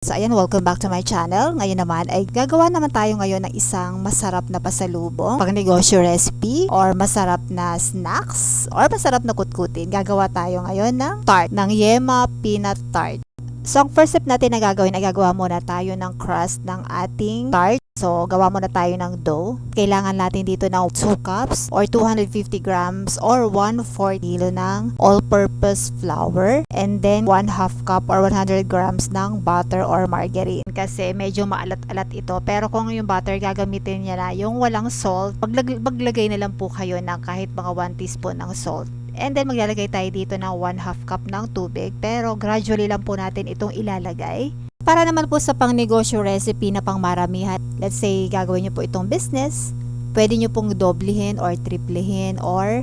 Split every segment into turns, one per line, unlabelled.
So ayan, welcome back to my channel. Ngayon naman ay gagawa naman tayo ngayon ng isang masarap na pasalubong, pang negosyo recipe, or masarap na snacks, or masarap na kutkutin. Gagawa tayo ngayon ng tart, ng Yema Peanut Tart. So ang first step natin na gagawin ay gagawa muna tayo ng crust ng ating tart. So, gawa muna tayo ng dough. Kailangan natin dito ng 2 cups or 250 grams or 1 4 kilo ng all-purpose flour. And then, 1 half cup or 100 grams ng butter or margarine. Kasi medyo maalat-alat ito. Pero kung yung butter gagamitin niya na yung walang salt, maglag- maglagay na lang po kayo ng kahit mga 1 teaspoon ng salt. And then maglalagay tayo dito ng 1 half cup ng tubig. Pero gradually lang po natin itong ilalagay. Para naman po sa pang negosyo recipe na pang maramihan, let's say gagawin nyo po itong business, pwede nyo pong doblehin or triplehin or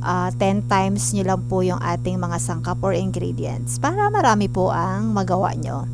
ah, 10 times nyo lang po yung ating mga sangkap or ingredients para marami po ang magawa nyo.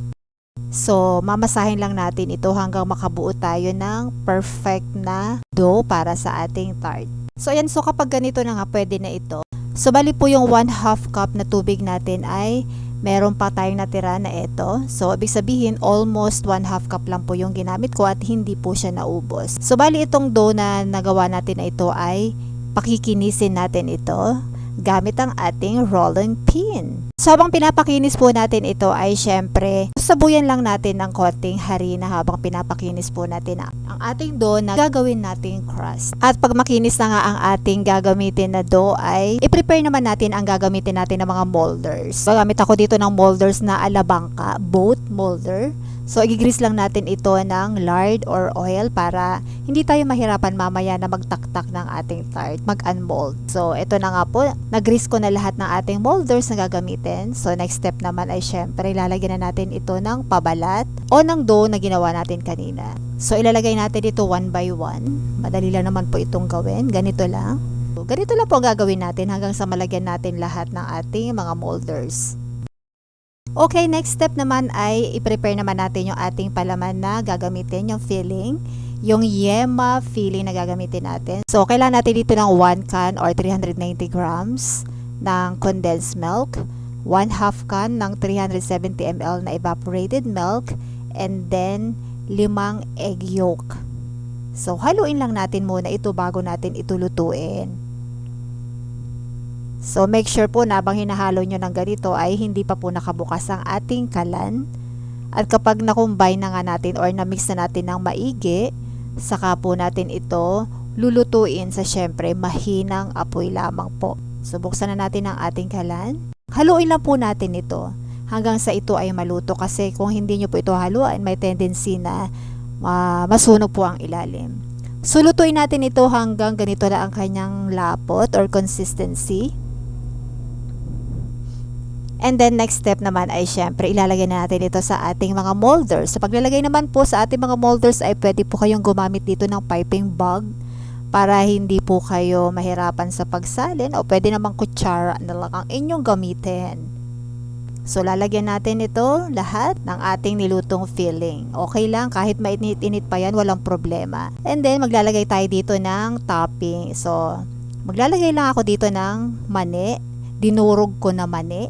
So, mamasahin lang natin ito hanggang makabuo tayo ng perfect na dough para sa ating tart. So, ayan. So, kapag ganito na nga, pwede na ito. So, bali po yung 1 half cup na tubig natin ay meron pa tayong natira na ito. So, ibig sabihin, almost 1 half cup lang po yung ginamit ko at hindi po siya naubos. So, bali itong dough na nagawa natin na ito ay pakikinisin natin ito gamit ang ating rolling pin. So, habang pinapakinis po natin ito ay syempre, sabuyan lang natin ng konting harina habang pinapakinis po natin ang, ating dough na gagawin nating crust. At pag makinis na nga ang ating gagamitin na dough ay i-prepare naman natin ang gagamitin natin ng mga molders. Gagamit ako dito ng molders na alabangka, both molder. So, igigrease lang natin ito ng lard or oil para hindi tayo mahirapan mamaya na magtaktak ng ating tart, mag-unmold. So, ito na nga po, nag-grease ko na lahat ng ating molders na gagamitin. So, next step naman ay syempre, ilalagyan na natin ito ng pabalat o ng dough na ginawa natin kanina. So, ilalagay natin ito one by one. Madali lang naman po itong gawin. Ganito lang. So, ganito lang po gagawin natin hanggang sa malagyan natin lahat ng ating mga molders. Okay, next step naman ay i-prepare naman natin yung ating palaman na gagamitin, yung filling, yung yema filling na gagamitin natin. So, kailangan natin dito ng 1 can or 390 grams ng condensed milk, 1 half can ng 370 ml na evaporated milk, and then limang egg yolk. So, haluin lang natin muna ito bago natin ito lutuin. So make sure po na habang hinahalo nyo ng ganito ay hindi pa po nakabukas ang ating kalan. At kapag nakumbine na nga natin or na-mix na natin ng maigi, saka po natin ito lulutuin sa syempre mahinang apoy lamang po. So buksan na natin ang ating kalan. Haluin lang po natin ito hanggang sa ito ay maluto kasi kung hindi nyo po ito haluan may tendency na uh, masunog po ang ilalim. So lutuin natin ito hanggang ganito na ang kanyang lapot or consistency. And then next step naman ay syempre ilalagay na natin ito sa ating mga molders. Sa paglalagay naman po sa ating mga molders ay pwede po kayong gumamit dito ng piping bag para hindi po kayo mahirapan sa pagsalin o pwede namang kutsara na lang ang inyong gamitin. So lalagyan natin ito lahat ng ating nilutong filling. Okay lang kahit mainit-init pa yan walang problema. And then maglalagay tayo dito ng topping. So maglalagay lang ako dito ng mani. Dinurog ko na mani.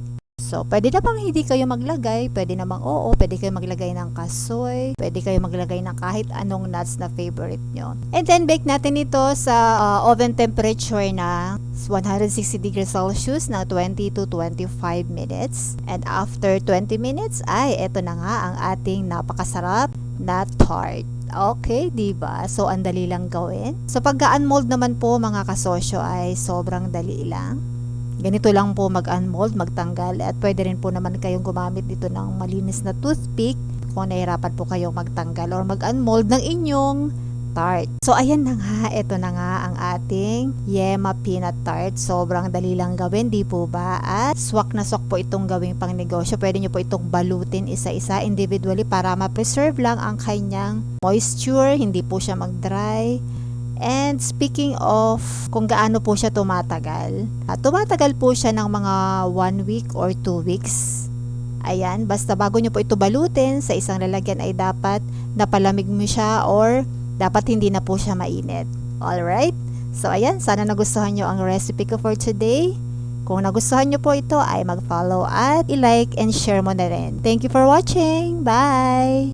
So, pwede na bang hindi kayo maglagay? Pwede namang oo. Pwede kayo maglagay ng kasoy. Pwede kayo maglagay ng kahit anong nuts na favorite nyo. And then, bake natin ito sa uh, oven temperature na 160 degrees Celsius na 20 to 25 minutes. And after 20 minutes, ay, eto na nga ang ating napakasarap na tart. Okay, 'di ba? So ang dali lang gawin. So pagka-unmold naman po mga kasosyo ay sobrang dali lang. Ganito lang po mag-unmold, magtanggal at pwede rin po naman kayong gumamit dito ng malinis na toothpick kung nahirapan po kayong magtanggal or mag-unmold ng inyong tart. So ayan na nga, ito na nga ang ating Yema Peanut Tart. Sobrang dali lang gawin, di po ba? At swak na swak po itong gawing pang negosyo. Pwede nyo po itong balutin isa-isa individually para ma-preserve lang ang kanyang moisture, hindi po siya mag-dry. And speaking of kung gaano po siya tumatagal, uh, tumatagal po siya ng mga 1 week or 2 weeks. Ayan, basta bago nyo po ito balutin sa isang lalagyan ay dapat napalamig mo siya or dapat hindi na po siya mainit. Alright? So ayan, sana nagustuhan nyo ang recipe ko for today. Kung nagustuhan nyo po ito ay mag-follow at i-like and share mo na rin. Thank you for watching. Bye!